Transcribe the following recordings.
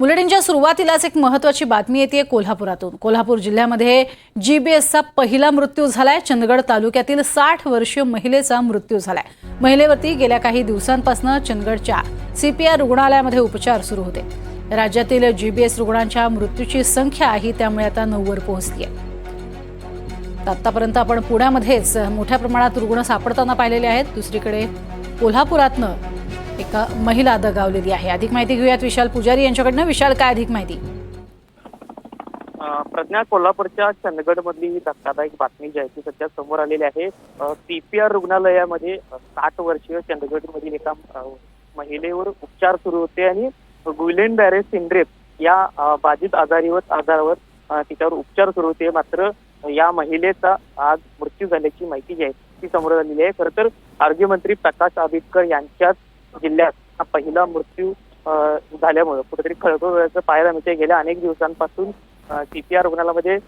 बुलेटिनच्या सुरुवातीलाच एक महत्वाची बातमी येते कोल्हापुरातून. कोल्हापूर जिल्ह्यामध्ये जी बी एसचा पहिला मृत्यू झालाय. चंदगड तालुक्यातील साठ वर्षीय महिलेचा मृत्यू झालाय. महिलेवरती गेल्या काही दिवसांपासून चंदगडच्या सीपीआर रुग्णालयामध्ये उपचार सुरू होते. राज्यातील जी बी एस रुग्णांच्या मृत्यूची संख्या ही त्यामुळे आता नऊवर पोहोचली आहे आतापर्यंत आपण पुण्यामध्येच मोठ्या प्रमाणात रुग्ण सापडताना पाहिलेले आहेत. दुसरीकडे कोल्हापुरातनं एका महिला दगावलेली आहे. अधिक माहिती घेऊयात विशाल पुजारी यांच्याकडनं. विशाल काय अधिक माहिती? प्रज्ञा कोल्हापूरच्या चंदगड मधली ही धक्कादायक बातमी जी आहे ती सध्या समोर आलेली आहे. पीपीआर रुग्णालयामध्ये साठ वर्षीय चंदगड मधील एका महिलेवर उपचार सुरू होते आणि गुलेन बॅरे सिंड्रेप या बाधित आजारीवर आजारावर तिच्यावर उपचार सुरू होते. मात्र या महिलेचा आज मृत्यू झाल्याची माहिती जी आहे ती समोर आलेली आहे. खरं तर आरोग्यमंत्री प्रकाश आंबेडकर यांच्याच जिल्ह्यात हा पहिला मृत्यू झाल्यामुळं. कुठेतरी खळबळ वेळाचं पाहायला मिळते गेल्या अनेक दिवसांपासून सीपीआर रुग्णालयामध्ये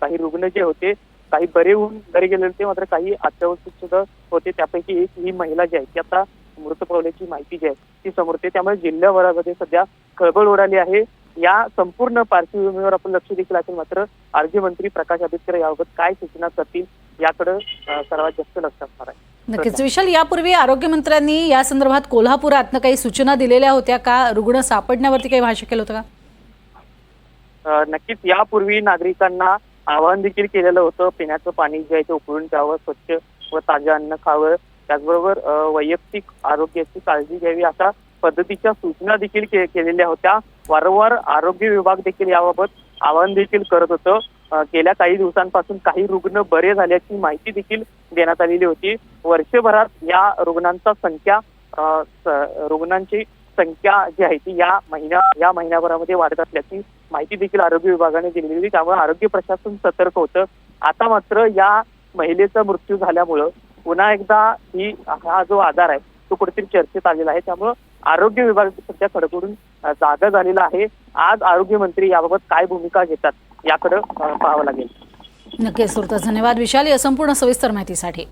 काही रुग्ण जे होते काही बरे होऊन घरी गेले होते मात्र काही अत्यावश्यक सुद्धा होते. त्यापैकी एक ही महिला जी आहे ती आता मृत पावल्याची माहिती जी आहे ती समोर येते. त्यामुळे जिल्ह्याभरामध्ये सध्या खळबळ उडाली आहे. या संपूर्ण पार्श्वभूमीवर आपण लक्ष देखील असेल मात्र आरोग्यमंत्री प्रकाश आंबेडकर याबाबत काय सूचना करतील याकडे सर्वात जास्त लक्ष असणार आहे. नक्कीच. विशाल यापूर्वी आरोग्यमंत्र्यांनी या संदर्भात कोल्हापुरात काही सूचना दिलेल्या होत्या का? रुग्ण सापडण्यावरती काही भाष्य केलं होतं का? नक्कीच. यापूर्वी नागरिकांना आवाहन देखील केलेलं होतं. पिण्याचं पाणी जे आहे ते उकळून प्यावं स्वच्छ व ताजं अन्न खावं. त्याचबरोबर वैयक्तिक आरोग्याची काळजी घ्यावी अशा पद्धतीच्या सूचना देखील केलेल्या होत्या. वारंवार आरोग्य विभाग देखील याबाबत आवाहन देखील करत होतं. गेल्या काही दिवसांपासून काही रुग्ण बरे झाल्याची माहिती देखील देण्यात आलेली होती. वर्षभरात या रुग्णांचा संख्या रुग्णांची संख्या जी आहे ती या महिन्या या महिन्याभरामध्ये वाढत असल्याची माहिती देखील आरोग्य विभागाने दिलेली होती. त्यामुळे आरोग्य प्रशासन सतर्क होतं. आता मात्र या महिलेचा मृत्यू झाल्यामुळं पुन्हा एकदा ही हा जो आजार आहे तो कुठेतरी चर्चेत आलेला आहे. त्यामुळं आरोग्य विभाग सध्या खडकडून जागा झालेला आहे. आज आरोग्यमंत्री याबाबत काय भूमिका घेतात याकडे पाहावं लागेल. नक्कीच धन्यवाद. विशाल या संपूर्ण सविस्तर माहितीसाठी.